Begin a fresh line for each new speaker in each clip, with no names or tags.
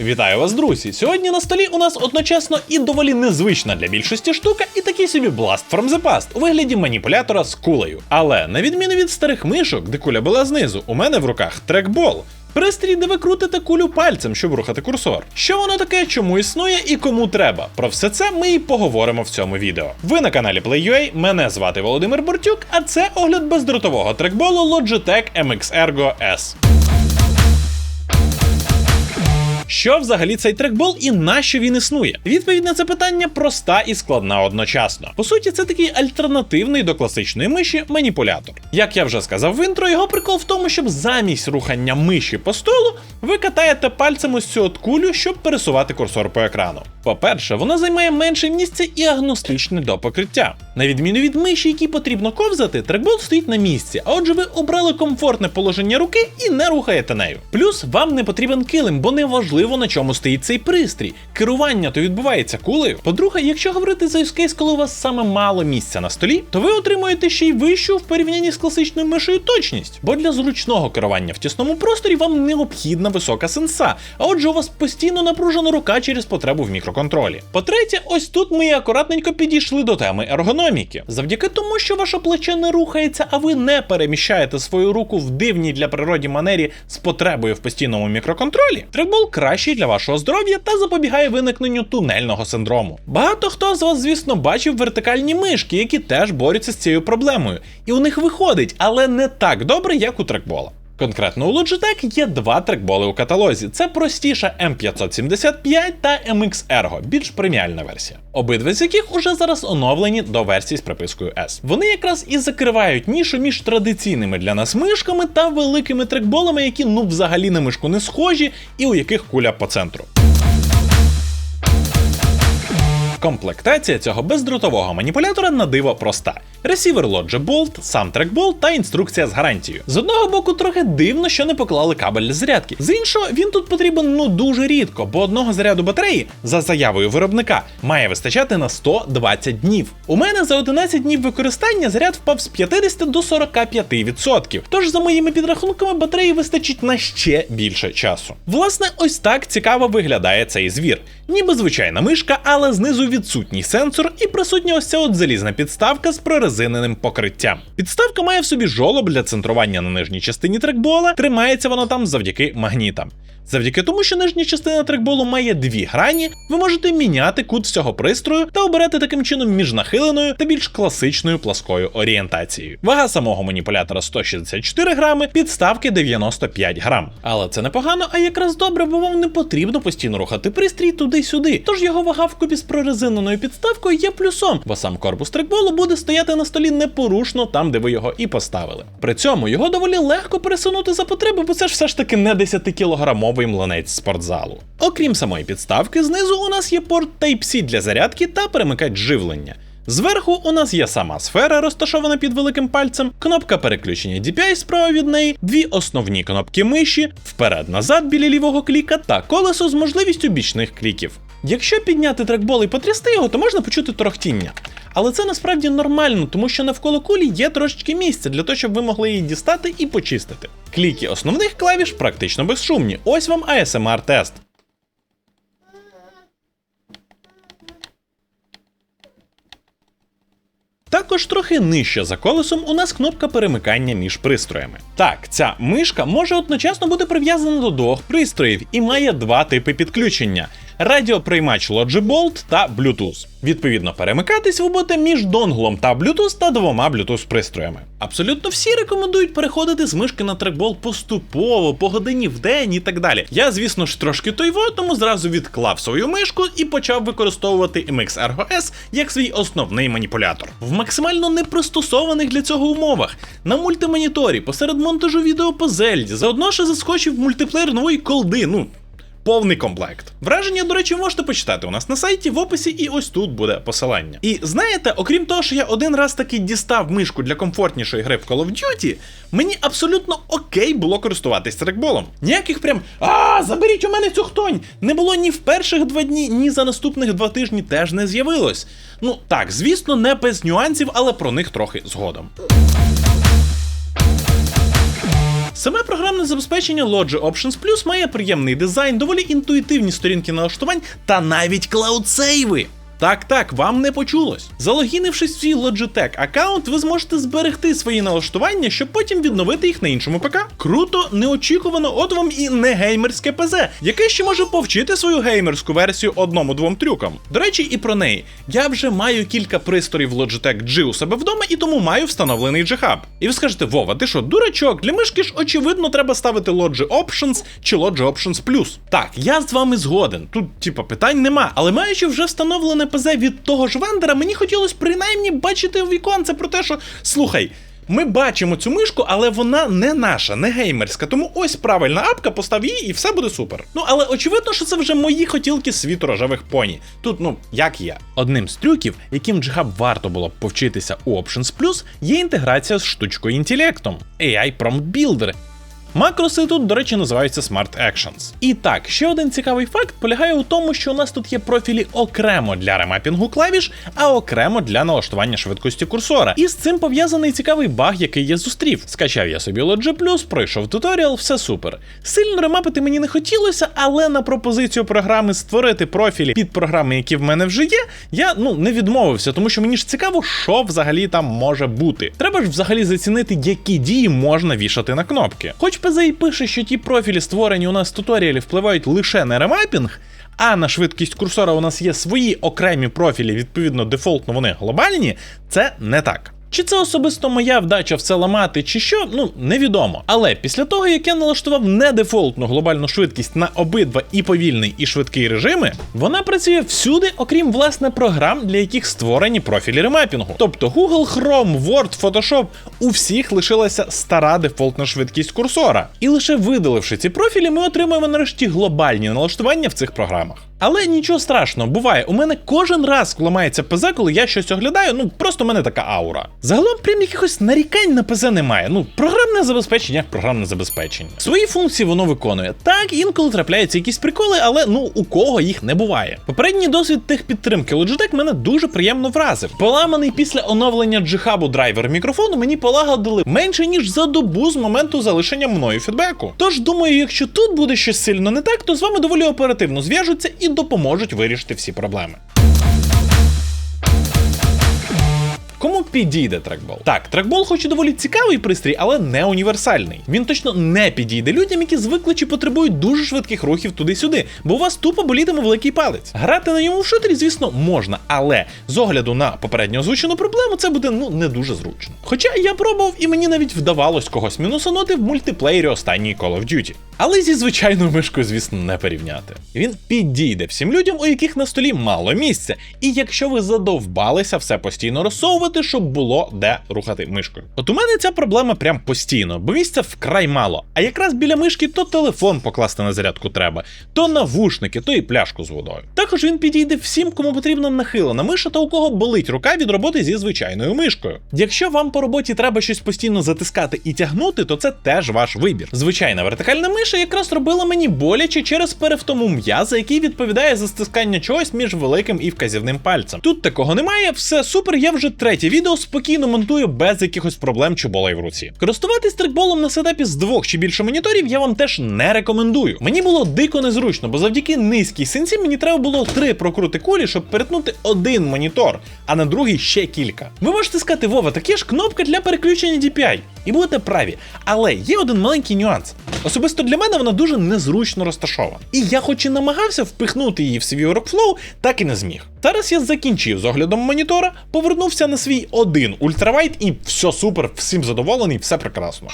Вітаю вас, друзі! Сьогодні на столі у нас одночасно і доволі незвична для більшості штука, і такий собі Blast from the Past у вигляді маніпулятора з кулею. Але на відміну від старих мишок, де куля була знизу, у мене в руках трекбол. Пристрій, де ви крутите кулю пальцем, щоб рухати курсор. Що воно таке, чому існує і кому треба? Про все це ми і поговоримо в цьому відео. Ви на каналі PlayUA, мене звати Володимир Бортюк, а це огляд бездротового трекболу Logitech MX Ergo S. Що взагалі цей трекбол і на що він існує? Відповідь на це питання проста і складна одночасно. По суті, це такий альтернативний до класичної миші маніпулятор. Як я вже сказав в інтро, його прикол в тому, щоб замість рухання миші по столу ви катаєте пальцем ось цю от кулю, щоб пересувати курсор по екрану. По-перше, воно займає менше місця і агностичне до покриття. На відміну від миші, якій потрібно ковзати, трекбол стоїть на місці, а отже, ви обрали комфортне положення руки і не рухаєте нею. Плюс вам не потрібен килим, бо не важливо на чому стоїть цей пристрій. Керування то відбувається кулею. По-друге, якщо говорити за case, коли у вас саме мало місця на столі, то ви отримуєте ще й вищу в порівнянні з класичною мишею точність. Бо для зручного керування в тісному просторі вам необхідна висока сенса, а отже, у вас постійно напружена рука через потребу в мікроконтролі. По-третє, ось тут ми акуратненько підійшли до теми ергономіки. Завдяки тому, що ваше плече не рухається, а ви не переміщаєте свою руку в дивній для природі манері з потребою в постійному мікроконтролі, трекбол кращий для вашого здоров'я та запобігає виникненню тунельного синдрому. Багато хто з вас, звісно, бачив вертикальні мишки, які теж борються з цією проблемою, і у них виходить, але не так добре, як у трекбола. Конкретно у Logitech є два трекболи у каталозі: це простіша M575 та MX Ergo, більш преміальна версія. Обидва з яких уже зараз оновлені до версії з припискою S. Вони якраз і закривають нішу між традиційними для нас мишками та великими трекболами, які ну взагалі на мишку не схожі, і у яких куля по центру. Комплектація цього бездротового маніпулятора на диво проста: ресівер Logi Bolt, сам трекбол та інструкція з гарантією. З одного боку, трохи дивно, що не поклали кабель для зарядки. З іншого, він тут потрібен ну дуже рідко, бо одного заряду батареї за заявою виробника має вистачати на 120 днів. У мене за 11 днів використання заряд впав з 50 до 45%. Тож, за моїми підрахунками, батареї вистачить на ще більше часу. Власне, ось так цікаво виглядає цей звір. Ніби звичайна мишка, але знизу відсутній сенсор і присутня ось ця от залізна підставка з прорезиненим покриттям. Підставка має в собі жолоб для центрування на нижній частині трекбола, тримається воно там завдяки магнітам. Завдяки тому, що нижня частина трекболу має дві грані, ви можете міняти кут всього пристрою та обирати таким чином між нахиленою та більш класичною пласкою орієнтацією. Вага самого маніпулятора 164 грами, підставки 95 грам. Але це непогано, а якраз добре, бо вам не потрібно постійно рухати пристрій туди-сюди. Тож його вага вкупі з прорезиненою підставкою є плюсом, бо сам корпус трекболу буде стояти на столі непорушно там, де ви його і поставили. При цьому його доволі легко пересунути за потреби, бо це ж все ж таки не 10 кілограмовий млинець спортзалу. Окрім самої підставки, знизу у нас є порт Type-C для зарядки та перемикач живлення. Зверху у нас є сама сфера, розташована під великим пальцем, кнопка переключення DPI справа від неї, дві основні кнопки миші, вперед-назад біля лівого кліка та колесо з можливістю бічних кліків. Якщо підняти трекбол і потрясти його, то можна почути торохтіння. Але це насправді нормально, тому що навколо кулі є трошечки місця для того, щоб ви могли її дістати і почистити. Кліки основних клавіш практично безшумні. Ось вам ASMR тест. Також трохи нижче за колесом у нас кнопка перемикання між пристроями. Так, ця мишка може одночасно бути прив'язана до двох пристроїв і має два типи підключення. Радіоприймач Logi Bolt та Bluetooth. Відповідно, перемикатись ви будете між донглом та Bluetooth та двома Bluetooth пристроями. Абсолютно всі рекомендують переходити з мишки на трекбол поступово, по годині в день і так далі. Я, звісно ж, трошки тойво, тому зразу відклав свою мишку і почав використовувати MX Ergo S як свій основний маніпулятор. В максимально непристосованих для цього умовах. На мультимоніторі, посеред монтажу відео по Зельді, заодно ще заскочив мультиплеєр нової колди. Ну, повний комплект. Враження, до речі, можете почитати у нас на сайті в описі, і ось тут буде посилання. І знаєте, окрім того, що я один раз таки дістав мишку для комфортнішої гри в Call of Duty, мені абсолютно окей було користуватись трекболом. Ніяких прям а заберіть у мене цю хтонь! Не було ні в перших два дні, ні за наступних два тижні теж не з'явилось. Ну так, звісно, не без нюансів, але про них трохи згодом. Саме програмне забезпечення Logi Options Plus має приємний дизайн, доволі інтуїтивні сторінки налаштувань та навіть клаудсейви. Так, так, вам не почулось. Залогінившись в свій Logitech аккаунт, ви зможете зберегти свої налаштування, щоб потім відновити їх на іншому ПК. Круто, неочікувано, от вам і не геймерське ПЗ, яке ще може повчити свою геймерську версію одному-двом трюкам. До речі, і про неї. Я вже маю кілька пристроїв Logitech G у себе вдома і тому маю встановлений G-Hub. І ви скажете, Вова, ти що, дурачок? Для мишки ж очевидно треба ставити Logi Options чи Logi Options Plus. Так, я з вами згоден. Тут, типа, питань нема, але маючи вже встановлене ПЗ від того ж вендора, мені хотілося принаймні бачити віконце про те, що слухай. Ми бачимо цю мишку, але вона не наша, не геймерська. Тому ось правильна апка, постав її і все буде супер. Ну але очевидно, що це вже мої хотілки світу рожевих поні. Тут, ну, як я. Одним з трюків, яким Джигаб варто було б повчитися у Options Plus, є інтеграція з штучкою інтелектом AI Prompt Builder, Макроси тут, до речі, називаються Smart Actions. І так, ще один цікавий факт полягає у тому, що у нас тут є профілі окремо для ремапінгу клавіш, а окремо для налаштування швидкості курсора. І з цим пов'язаний цікавий баг, який я зустрів. Скачав я собі Logi+, пройшов туторіал, все супер. Сильно ремапити мені не хотілося, але на пропозицію програми створити профілі під програми, які в мене вже є, я ну не відмовився, тому що мені ж цікаво, що взагалі там може бути. Треба ж взагалі зацінити, які дії можна вішати на кнопки. Хоч ПЗ і пише, що ті профілі, створені у нас в туторіалі, впливають лише на ремапінг, а на швидкість курсора у нас є свої окремі профілі, відповідно, дефолтно вони глобальні, це не так. Чи це особисто моя вдача все ламати, чи що, ну невідомо. Але після того, як я налаштував не дефолтну глобальну швидкість на обидва і повільний, і швидкий режими, вона працює всюди, окрім власне програм, для яких створені профілі ремапінгу. Тобто Google Chrome, Word, Photoshop, у всіх лишилася стара дефолтна швидкість курсора. І лише видаливши ці профілі, ми отримуємо нарешті глобальні налаштування в цих програмах. Але нічого страшного, буває, у мене кожен раз ламається ПЗ, коли я щось оглядаю, ну просто в мене така аура. Загалом прям якихось нарікань на ПЗ немає. Ну, програмне забезпечення, як програмне забезпечення. Свої функції воно виконує. Так, інколи трапляються якісь приколи, але ну у кого їх не буває. Попередній досвід техпідтримки Logitech мене дуже приємно вразив. Поламаний після оновлення G-Hub драйвер мікрофону мені полагодили менше ніж за добу з моменту залишення мною фідбеку. Тож думаю, якщо тут буде щось сильно не так, то з вами доволі оперативно зв'яжуться і допоможуть вирішити всі проблеми. Кому підійде трекбол? Так, трекбол, хоч і доволі цікавий пристрій, але не універсальний. Він точно не підійде людям, які звикли чи потребують дуже швидких рухів туди-сюди, бо у вас тупо болітиме великий палець. Грати на ньому в шутері, звісно, можна, але з огляду на попередньо озвучену проблему, це буде ну не дуже зручно. Хоча я пробував і мені навіть вдавалось когось мінусанути в мультиплеєрі останньої Call of Duty. Але зі звичайною мишкою, звісно, не порівняти. Він підійде всім людям, у яких на столі мало місця. І якщо ви задовбалися все постійно розсовувати, щоб було де рухати мишкою. От у мене ця проблема прям постійно, бо місця вкрай мало. А якраз біля мишки то телефон покласти на зарядку треба, то навушники, то і пляшку з водою. Також він підійде всім, кому потрібна нахилена миша та у кого болить рука від роботи зі звичайною мишкою. Якщо вам по роботі треба щось постійно затискати і тягнути, то це теж ваш вибір. Звичайна вертикальна миша якраз робила мені боляче через перевтому м'яза, який відповідає за стискання чогось між великим і вказівним пальцем. Тут такого немає, все супер. Я вже третє відео спокійно монтую без якихось проблем чи болей в руці. Користуватись трекболом на сетапі з двох чи більше моніторів я вам теж не рекомендую. Мені було дико незручно, бо завдяки низькій сенсі мені треба було три прокрути кулі, щоб перетнути один монітор, а на другий ще кілька. Ви можете сказати, Вова, так є ж кнопка для переключення DPI. І будете праві. Але є один маленький нюанс. Особисто для мене вона дуже незручно розташована. І я, хоч і намагався впихнути її в свій workflow, так і не зміг. Зараз я закінчив з оглядом монітора, повернувся на свій один ультравайт і все супер, всім задоволений, все прекрасно.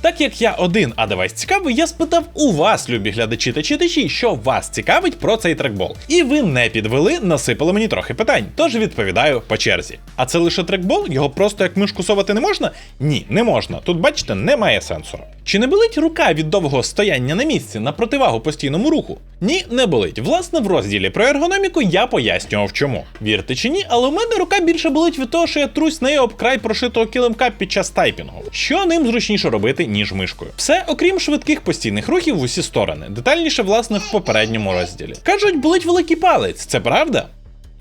Так як я один, а девайс цікавий, я спитав у вас, любі глядачі та читачі, що вас цікавить про цей трекбол. І ви не підвели, насипали мені трохи питань. Тож відповідаю по черзі. А це лише трекбол? Його просто як мишку совати не можна? Ні, не можна. Тут, бачите, немає сенсора. Чи не болить рука від довгого стояння на місці на противагу постійному руху? Ні, не болить. Власне, в розділі про ергономіку я пояснював чому. Вірте чи ні, але у мене рука більше болить від того, що я трусь нею об край прошитого килимка під час тайпінгу. Що ним зручніше робити, ніж мишкою. Все, окрім швидких постійних рухів в усі сторони. Детальніше, власне, в попередньому розділі. Кажуть, болить великий палець, це правда?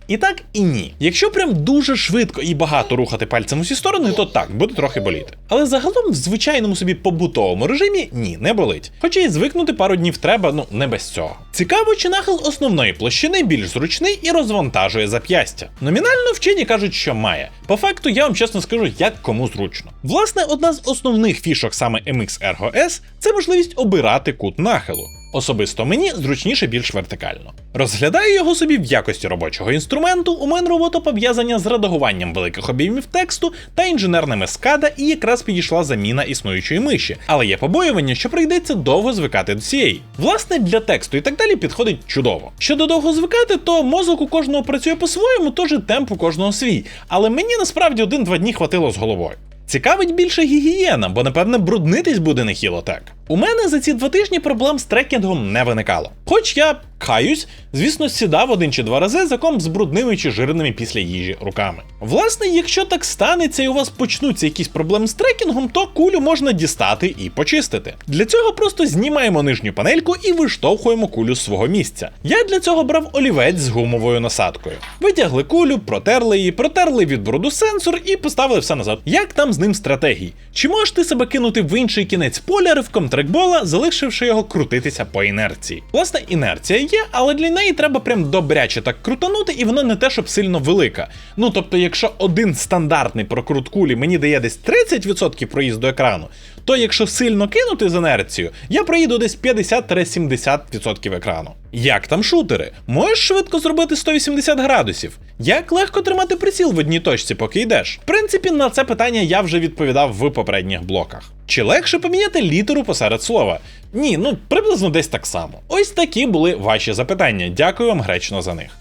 І так і ні. Якщо прям дуже швидко і багато рухати пальцем у всі сторони, то так, буде трохи боліти. Але загалом в звичайному собі побутовому режимі ні, не болить. Хоча й звикнути пару днів треба, ну не без цього. Цікаво, чи нахил основної площини більш зручний і розвантажує зап'ястя. Номінально вчені кажуть, що має. По факту, я вам чесно скажу, як кому зручно. Власне, одна з основних фішок саме MX Ergo S – це можливість обирати кут нахилу. Особисто мені зручніше більш вертикально. Розглядаю його собі в якості робочого інструменту. У мене робота пов'язання з редагуванням великих об'ємів тексту та інженерними скада, і якраз підійшла заміна існуючої миші. Але є побоювання, що прийдеться довго звикати до цієї. Власне, для тексту і так далі підходить чудово. Щодо довго звикати, то мозок у кожного працює по-своєму, тож і темп у кожного свій. Але мені насправді один-два дні хватило з головою. Цікавить більше гігієна, бо напевне бруднитись буде нехило так. У мене за ці два тижні проблем з трекінгом не виникало. Хоч я каюсь, звісно, сідав один чи два рази за комп з брудними чи жирними після їжі руками. Власне, якщо так станеться і у вас почнуться якісь проблеми з трекінгом, то кулю можна дістати і почистити. Для цього просто знімаємо нижню панельку і виштовхуємо кулю з свого місця. Я для цього брав олівець з гумовою насадкою. Витягли кулю, протерли її, протерли від бруду сенсор і поставили все назад. Як там з ним стратегії? Чи можеш ти себе кинути в інший кінець поля ривком трекбола, залишивши його крутитися по інерції? Власне, інерція є, але для неї треба прям добряче так крутанути, і вона не те, щоб сильно велика. Ну тобто, якщо один стандартний прокрут кулі мені дає десь 30% проїзду екрану, то якщо сильно кинути з інерцією, я проїду десь 50-70% екрану. Як там шутери? Можеш швидко зробити 180 градусів? Як легко тримати приціл в одній точці, поки йдеш? В принципі, на це питання я вже відповідав в попередніх блоках. Чи легше поміняти літеру посеред слова? Ні, ну приблизно десь так само. Ось такі були ваші запитання. Дякую вам гречно за них.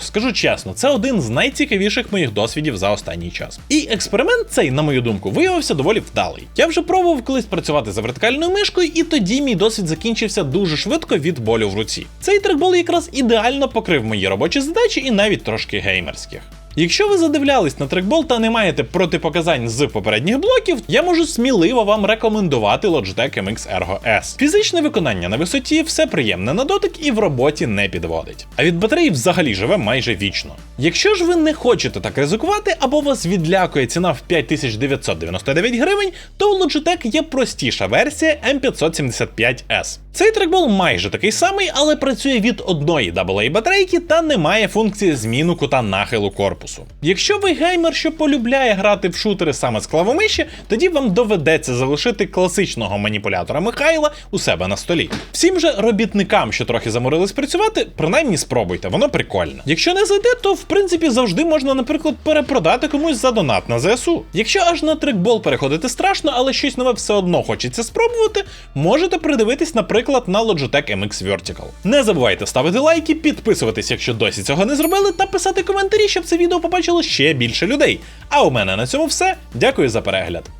Скажу чесно, це один з найцікавіших моїх досвідів за останній час. І експеримент цей, на мою думку, виявився доволі вдалий. Я вже пробував колись працювати за вертикальною мишкою, і тоді мій досвід закінчився дуже швидко від болю в руці. Цей трекбол якраз ідеально покрив мої робочі задачі і навіть трошки геймерських. Якщо ви задивлялись на трекбол та не маєте протипоказань з попередніх блоків, я можу сміливо вам рекомендувати Logitech MX Ergo S. Фізичне виконання на висоті, все приємне на дотик і в роботі не підводить. А від батареї взагалі живе майже вічно. Якщо ж ви не хочете так ризикувати, або вас відлякує ціна в 5999 гривень, то у Logitech є простіша версія M575S. Цей трекбол майже такий самий, але працює від одної AA батарейки та не має функції зміну кута нахилу корпусу. Якщо ви геймер, що полюбляє грати в шутери саме з клавомиші, тоді вам доведеться залишити класичного маніпулятора Михайла у себе на столі. Всім же робітникам, що трохи заморились працювати, принаймні спробуйте, воно прикольне. Якщо не зайде, то в принципі завжди можна, наприклад, перепродати комусь за донат на ЗСУ. Якщо аж на трекбол переходити страшно, але щось нове все одно хочеться спробувати, можете придивитись, наприклад, на Logitech MX Vertical. Не забувайте ставити лайки, підписуватись, якщо досі цього не зробили, та писати коментарі, щоб це відео побачило ще більше людей. А у мене на цьому все. Дякую за перегляд.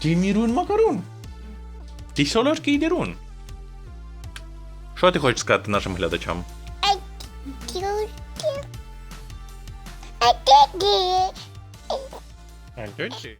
Тімірун Макарун. Ти солодкий дірун. Що ти хочеш сказати нашим глядачам?
It.